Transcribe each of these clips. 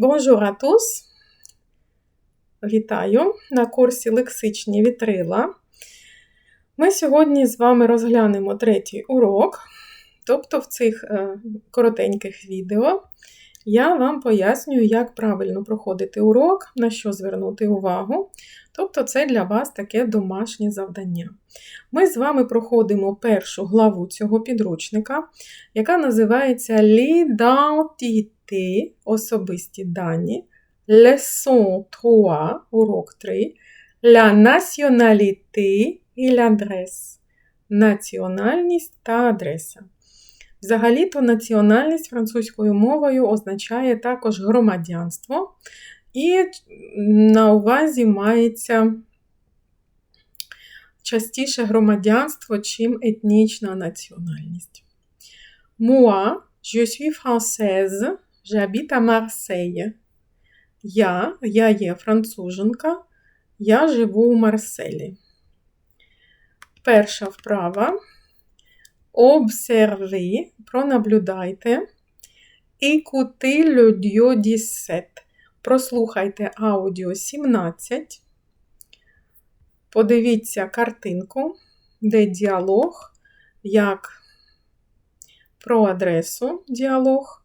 Bonjour à! Вітаю на курсі лексичні вітрила. Ми сьогодні з вами розглянемо третій урок. Тобто в цих е, коротеньких відео я вам пояснюю, як правильно проходити урок, на що звернути увагу. Тобто, це для вас таке домашнє завдання. Ми з вами проходимо першу главу цього підручника, яка називається L'identité, особисті дані, Leçon 3, урок 3, La nationalité et l'adresse, національність та адреса. Взагалі-то національність французькою мовою означає також громадянство, і на увазі мається частіше громадянство, чим етнічна національність. Moi, je suis française, à Marseille. Я, я є француженка, я живу у Марселі. Перша вправа. Observez, пронаблюдайте. Écoutez le 17. Прослухайте аудіо 17. Подивіться картинку, де діалог, як про адресу діалог.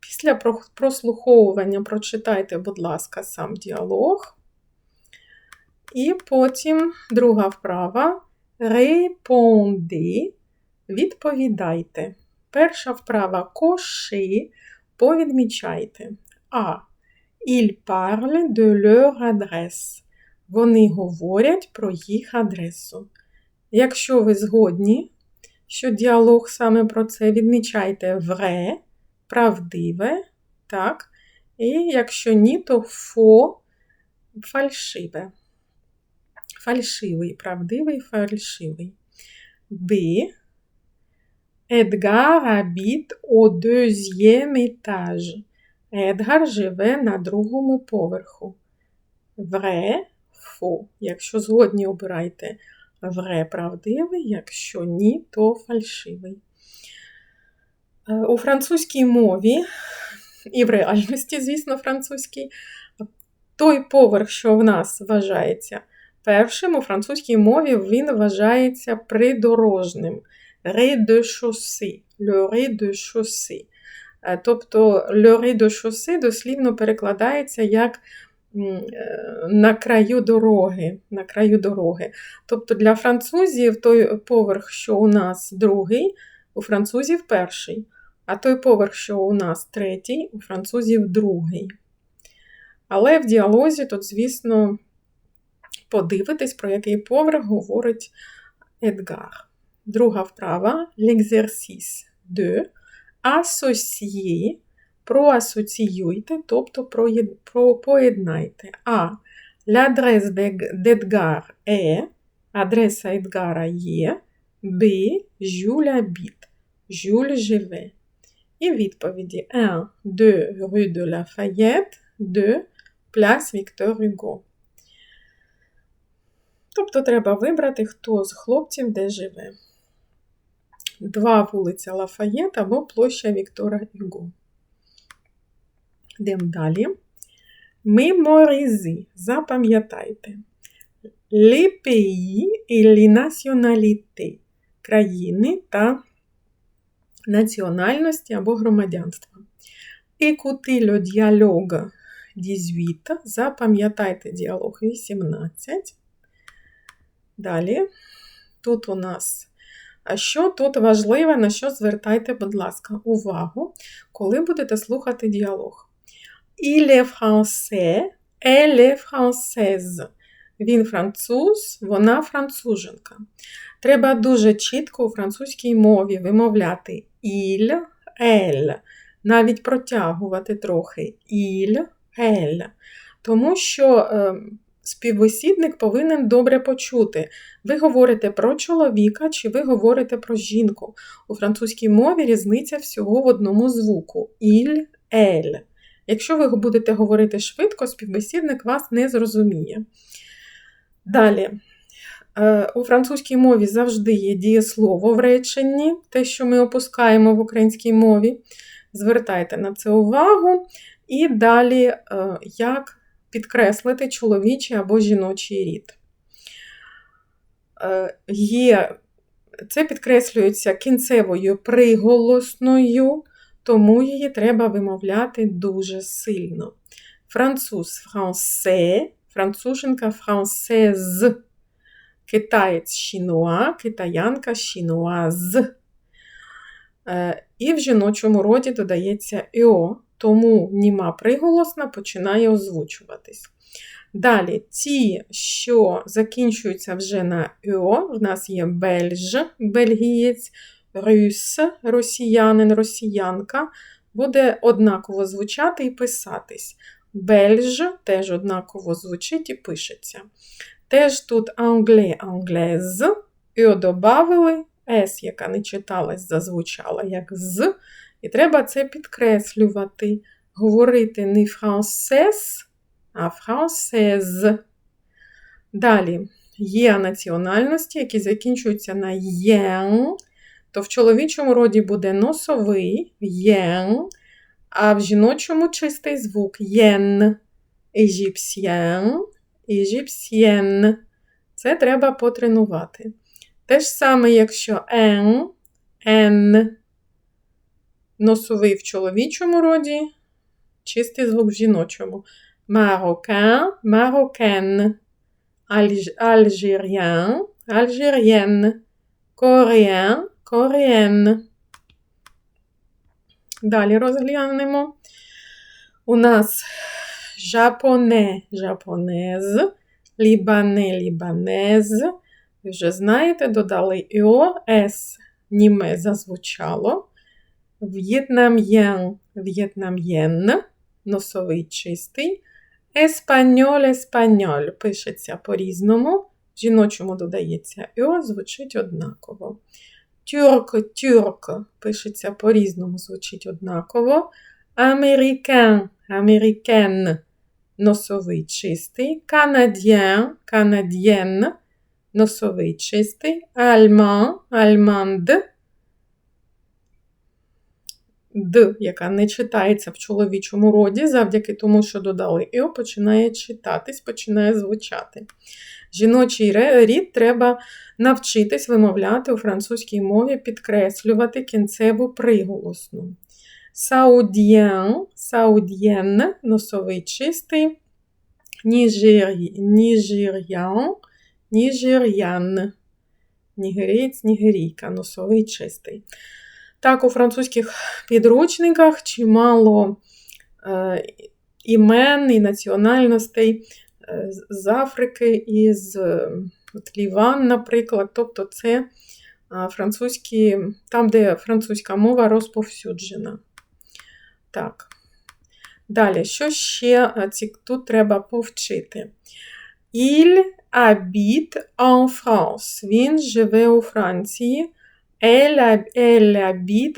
Після прослуховування прочитайте, будь ласка, сам діалог. І потім друга вправа. Répondez, відповідайте. Перша вправа коши, повідмічайте. А. Ils parlent de leur adresse. Вони говорять про їх адресу. Якщо ви згодні, що діалог саме про це відмічайте vrai, правдиве, так? І якщо ні, то фо фальшиве. Фальшивий, правдивий, фальшивий. Б. Едгар habite au deuxième étage. Едгар живе на другому поверху. Вре фо. Якщо згодні обирайте вре правдивий, якщо ні, то фальшивий. У французькій мові, і в реальності, звісно, французькій, той поверх, що в нас вважається першим, у французькій мові він вважається придорожним. Rez-de-chaussée, le rez-de-chaussée. Тобто le rez-de-chaussée дослівно перекладається як на краю дороги. на краю дороги. Тобто для французів той поверх, що у нас другий, у французів перший, а той поверх, що у нас третій, у французів другий. Але в діалозі тут, звісно, подивитись, про який поверх говорить Едгар. Друга вправа l'exercice 2. Асоціє, проасоціюйте, тобто поєднайте. А. L'adresse d'Edgar est, адреса Едгара є. Б. Jules habite, Jules живе. І відповіді 1. 2. Rue de Lafayette, 2. Place Victor Hugo. Тобто треба вибрати, хто з хлопців де живе. 2 вулиця Лафаєт або площа Віктора Юго. Йдемо далі. Меморізи. Запам'ятайте. Les pays et les. Країни та національності або громадянства. Le dialogue 18. Запам'ятайте діалог 18. Далі. Тут у нас а що тут важливе, на що звертайте, будь ласка, увагу, коли будете слухати діалог. Il est français, elle. Він француз, вона француженка. Треба дуже чітко у французькій мові вимовляти il, elle, навіть протягувати трохи il, elle. Тому що. Ем, Співбесідник повинен добре почути. Ви говорите про чоловіка чи ви говорите про жінку. У французькій мові різниця всього в одному звуку il, elle. Якщо ви будете говорити швидко, співбесідник вас не зрозуміє. Далі. Е, у французькій мові завжди є дієслово в реченні, те, що ми опускаємо в українській мові. Звертайте на це увагу. І далі, е, як підкреслити чоловічий або жіночий рід. Е, є, Це підкреслюється кінцевою приголосною, тому її треба вимовляти дуже сильно. Француз франсе, француженка францез, китаєць шінуа, китаянка шінуаз. Е, і в жіночому роді додається іо, тому німа приголосна починає озвучуватись. Далі, ті, що закінчуються вже на «ё», в нас є бельж, бельгієць, рюс, росіянин, росіянка, буде однаково звучати і писатись. Бельж теж однаково звучить і пишеться. Теж тут англе, англез, «ё» додавили, С, яка не читалась, зазвучала як з. І треба це підкреслювати. Говорити не франсес, а франсез. Далі є національності, які закінчуються на єн, то в чоловічому роді буде носовий єн, а в жіночому чистий звук єн, егіпсьєн, егіпсьєн. Це треба потренувати. Те ж саме, якщо ен, ен, носовий в чоловічому роді, чистий звук в жіночому. Marocain, marocaine, algérien, algérienne, coréen, coréenne. Далі розглянемо. У нас жапоне, жапонез, лібане, лібанез. Ви вже знаєте, додали іо, С німе зазвучало. В'єтнам'єн, в'єтнам'єн, носовий чистий. Еспаньоль, еспаньоль пишеться по-різному. В жіночому додається іо, звучить однаково. Тюрк, тюрк пишеться по-різному, звучить однаково. Американ, америкен, носовий чистий. Канад'єн, канад'єн, носовий чистий. Альман, альманд. Д, яка не читається в чоловічому роді, завдяки тому, що додали іо, починає читатись, починає звучати. Жіночий рід треба навчитись вимовляти у французькій мові, підкреслювати кінцеву приголосну. Саудіен, саудіен, носовий чистий, ніжир'ян, ніжир'ян, нігерієць, нігерійка, носовий чистий. Так, у французьких підручниках чимало е, імен і національностей е, з Африки із Ліван, наприклад. Тобто це французькі, там, де французька мова розповсюджена. Так. Далі, що ще тут треба повчити? Il habite en France. Він живе у Франції. Elle, elle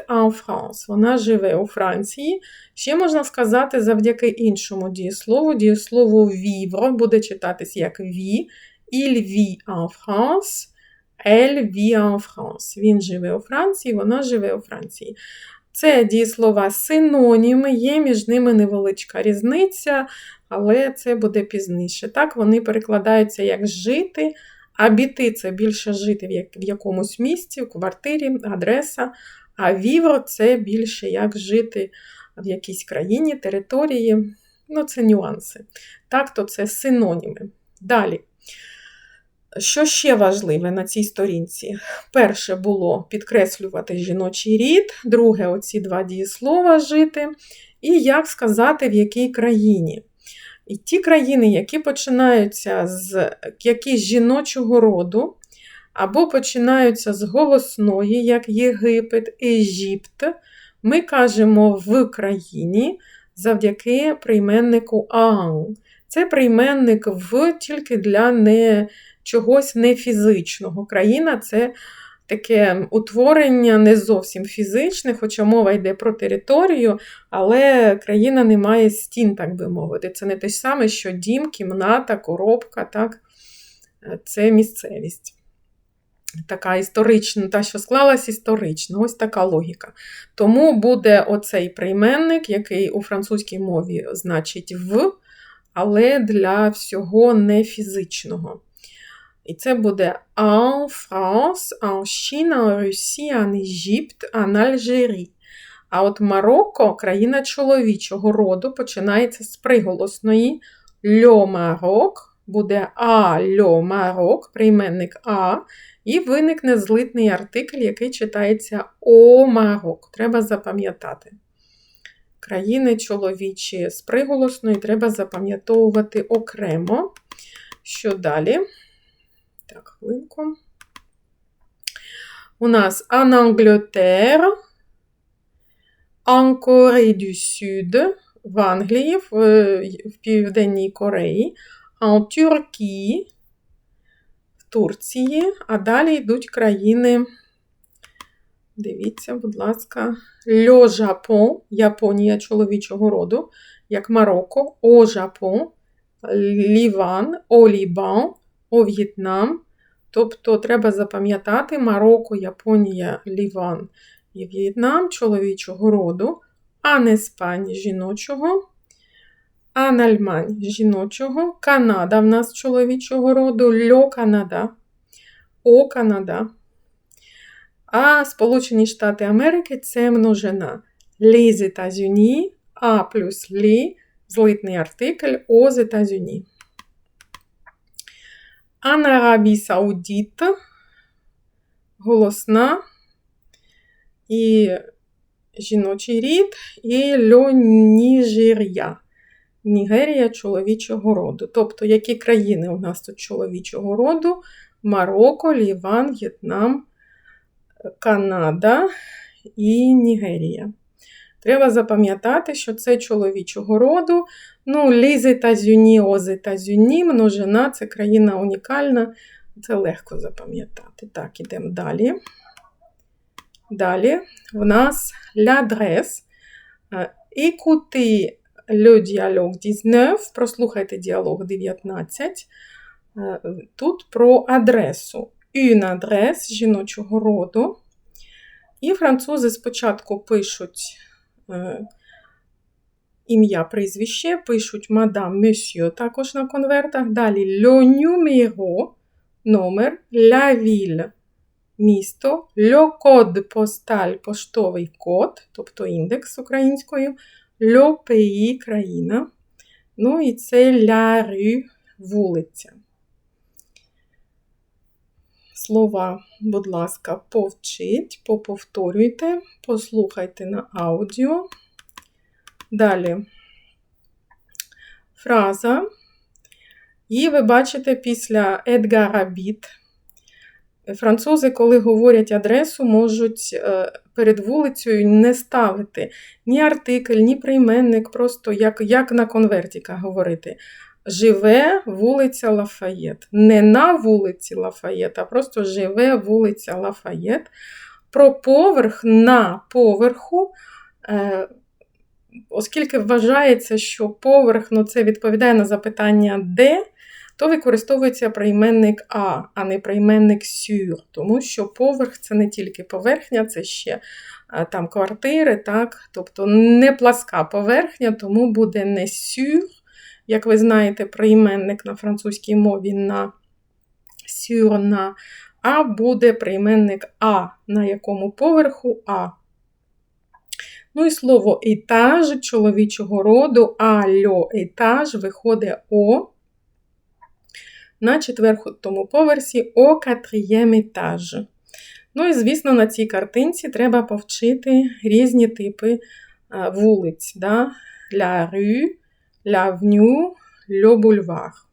en France. Вона живе у Франції. Ще можна сказати завдяки іншому дієслову. Дієслово vivre буде читатись як «vie». Il vit en France. Elle vit en France. Він живе у Франції, вона живе у Франції. Це дієслова синоніми, є між ними невеличка різниця, але це буде пізніше. Так, вони перекладаються як жити. А біти це більше жити в якомусь місці, в квартирі, адреса. А вівро це більше як жити в якійсь країні, території. Ну, це нюанси. Так, то це синоніми. Далі. Що ще важливе на цій сторінці? Перше було підкреслювати жіночий рід, друге оці два дієслова жити, і як сказати, в якій країні. І ті країни, які починаються з якісь жіночого роду, або починаються з голосної, як Єгипет, Єгипт, ми кажемо в країні завдяки прийменнику ан. Це прийменник в тільки для не, чогось нефізичного. Країна це таке утворення не зовсім фізичне, хоча мова йде про територію, але країна не має стін, так би мовити. Це не те ж саме, що дім, кімната, коробка, так? це місцевість. така історична, та, що склалась історично, ось така логіка. Тому буде оцей прийменник, який у французькій мові значить в, але для всього не фізичного. І це буде en France, en Chine, en Russie, en Égypte, en Algérie. А от Марокко, країна чоловічого роду, починається з приголосної льо Марок, буде а льо Марок, прийменник А, і виникне злитний артикль, який читається О Марок. Треба запам'ятати. Країни чоловічі з приголосною треба запам'ятовувати окремо. Що далі? Так, хвилинку. У нас en Angleterre, en Corée du Sud, в Англії, в, в Південній Кореї, en Turquie, в Турції, а далі йдуть країни. Дивіться, будь ласка, Льо Жапон, Японія чоловічого роду, як Марокко, О Жапон, Ліван, О Лібан, О В'єтнам. Тобто треба запам'ятати Марокко, Японія, Ліван і В'єтнам чоловічого роду, Ан Еспань жіночого, Ан Альмань жіночого, Канада в нас чоловічого роду, Льо Канада, О Канада. А Сполучені Штати Америки це множина. Les États-Unis, А плюс лі, злитний артикль Aux États-Unis. En Арабії Саудіт голосна і жіночий рід, і льо Ніжир'я. Нігерія чоловічого роду. Тобто, які країни у нас тут чоловічого роду? Марокко, Ліван, В'єтнам, Канада і Нігерія. Треба запам'ятати, що це чоловічого роду. Ну, лізи та зюні, ози та зюні, множина це країна унікальна, це легко запам'ятати. Так, ідемо далі. Далі в нас l'adresse. Écoutez le dialogue 19, прослухайте діалог 19. Тут про адресу. Une adresse жіночого роду. І французи спочатку пишуть е, ім'я прізвище, пишуть мадам Monsieur також на конвертах. Далі le numéro, номер, la ville, місто, le code postal, поштовий код, тобто індекс українською, le pays, країна. Ну і це la rue, вулиця. Слова, будь ласка, повчіть, поповторюйте, послухайте на аудіо. Далі фраза. І ви бачите після Едгара Біт. Французи, коли говорять адресу, можуть перед вулицею не ставити ні артикль, ні прийменник, просто як як на конвертіках говорити. Живе вулиця Лафаєт. Не на вулиці Лафаєт, а просто живе вулиця Лафаєт. Про поверх на поверху, оскільки вважається, що поверх ну, це відповідає на запитання де, то використовується прийменник А, а не прийменник сюр. Тому що поверх це не тільки поверхня, це ще там квартири, так? тобто не пласка поверхня, тому буде не сюр. Як ви знаєте, прийменник на французькій мові на сюр на А буде прийменник А, на якому поверху А. Ну і слово етаж чоловічого роду, альо етаж виходить О. На четвертому поверсі о катрієм етаж. Ну і, звісно, на цій картинці треба повчити різні типи вулиць. Да? La rue, l'avenue, le boulevard.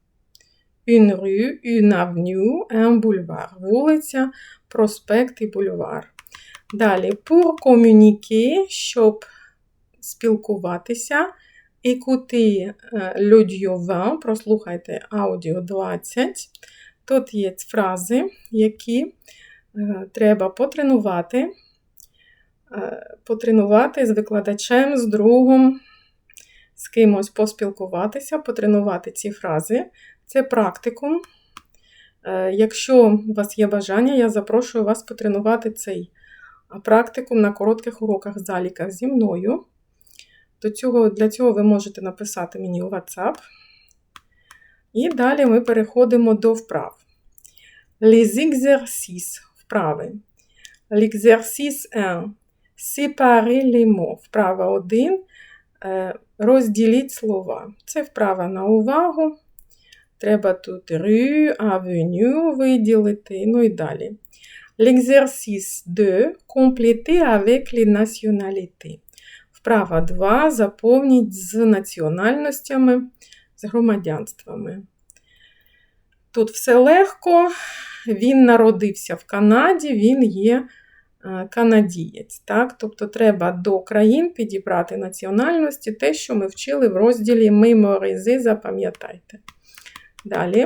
Une rue, une avenue, un boulevard. Вулиця, проспект і бульвар. Далі, pour communiquer, щоб спілкуватися. Écoutez l'audio 20, прослухайте аудіо 20. Тут є фрази, які треба потренувати, потренувати з викладачем, з другом, з кимось поспілкуватися, потренувати ці фрази. Це практикум. Е, якщо у вас є бажання, я запрошую вас потренувати цей практикум на коротких уроках заліках зі мною. До цього, Для цього ви можете написати мені у WhatsApp. І далі ми переходимо до вправ. Les exercices вправи. L'exercice 1. Séparer les mots. Вправа 1. Е, розділіть слова. Це вправа на увагу. Треба тут rue, avenue виділити, ну і далі. L'exercice 2. Compléter avec les nationalités. Вправа 2. Заповніть з національностями, з громадянствами. Тут все легко. Він народився в Канаді, він є е, канадієць. Так? Тобто треба до країн підібрати національності те, що ми вчили в розділі Меморизи, запам'ятайте. Далі.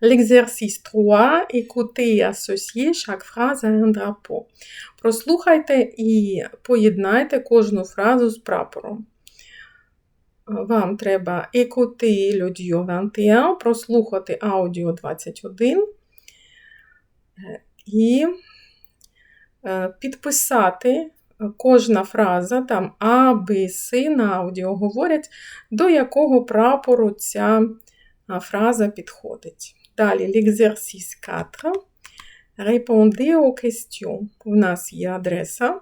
L'exercice 3. Écoutez et associez chaque phrase à un drapeau. Прослухайте і поєднайте кожну фразу з прапором. Вам треба écouter l'audio 21, прослухати аудіо 21 і підписати кожна фраза, там А, Б, С на аудіо говорять, до якого прапору ця фраза підходить. Далі l'exercice 4. Répondez aux questions. У нас є адреса.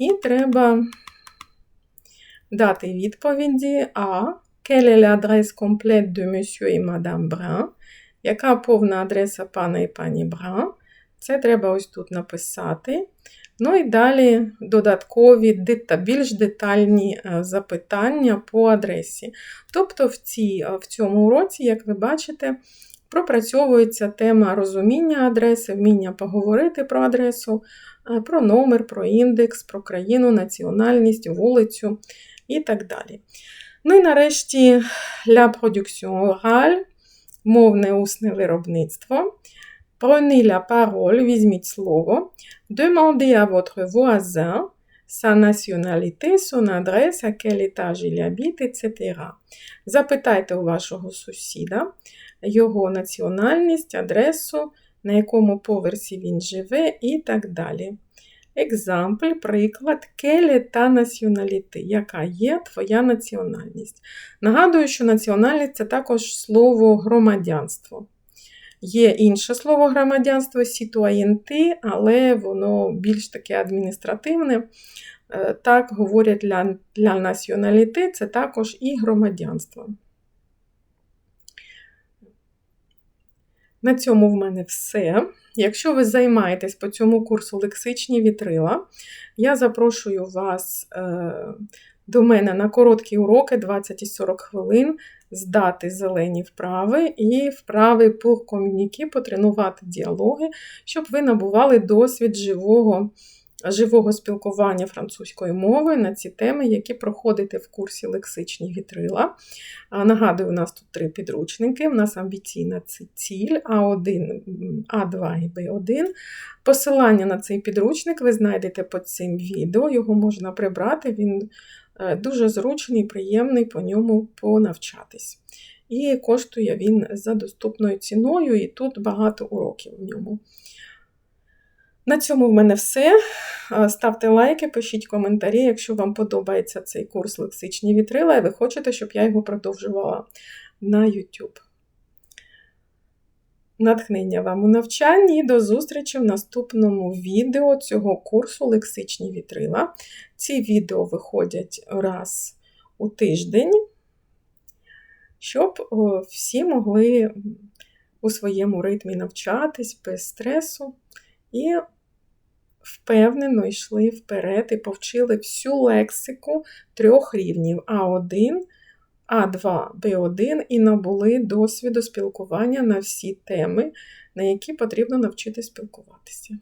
І треба дати відповіді А. Quelle est l'adresse complète de monsieur et madame Brun? Яка повна адреса пана і пані Бран? Це треба ось тут написати. Ну і далі додаткові більш детальні е, запитання по адресі. Тобто, в, ці, в цьому уроці, як ви бачите, пропрацьовується тема розуміння адреси, вміння поговорити про адресу, е, про номер, про індекс, про країну, національність, вулицю і так далі. Ну і нарешті la production orale, мовне усне виробництво. Prenez la parole, візьміть слово. Demandez à votre voisin sa nationalité, son adresse, à quel étage il habite, etc. Запитайте у вашого сусіда його національність, адресу, на якому поверсі він живе і так далі. Екзампль, приклад, келі та націоналіти, яка є твоя національність. Нагадую, що національність це також слово громадянство. Є інше слово громадянство сітуаєнти, але воно більш таке адміністративне. Е, так говорять для для націоналіти, це також і громадянство. На цьому в мене все. Якщо ви займаєтесь по цьому курсу лексичні вітрила, я запрошую вас е, до мене на короткі уроки 20-40 хвилин здати зелені вправи і вправи по ком'юніки, потренувати діалоги, щоб ви набували досвід живого живого спілкування французькою мовою на ці теми, які проходите в курсі лексичні вітрила. Нагадую, у нас тут три підручники. У нас амбіційна ціль А1, А2 і Б1. Посилання на цей підручник ви знайдете під цим відео, його можна прибрати, він дуже зручний, приємний по ньому понавчатись. І коштує він за доступною ціною, і тут багато уроків в ньому. На цьому в мене все. Ставте лайки, пишіть коментарі, якщо вам подобається цей курс лексичні вітрила, і ви хочете, щоб я його продовжувала на YouTube. Натхнення вам у навчанні і до зустрічі в наступному відео цього курсу лексичні вітрила. Ці відео виходять раз у тиждень, щоб всі могли у своєму ритмі навчатись без стресу. І впевнено йшли вперед і повчили всю лексику трьох рівнів А1, А2, Б1 і набули досвіду спілкування на всі теми, на які потрібно навчити спілкуватися.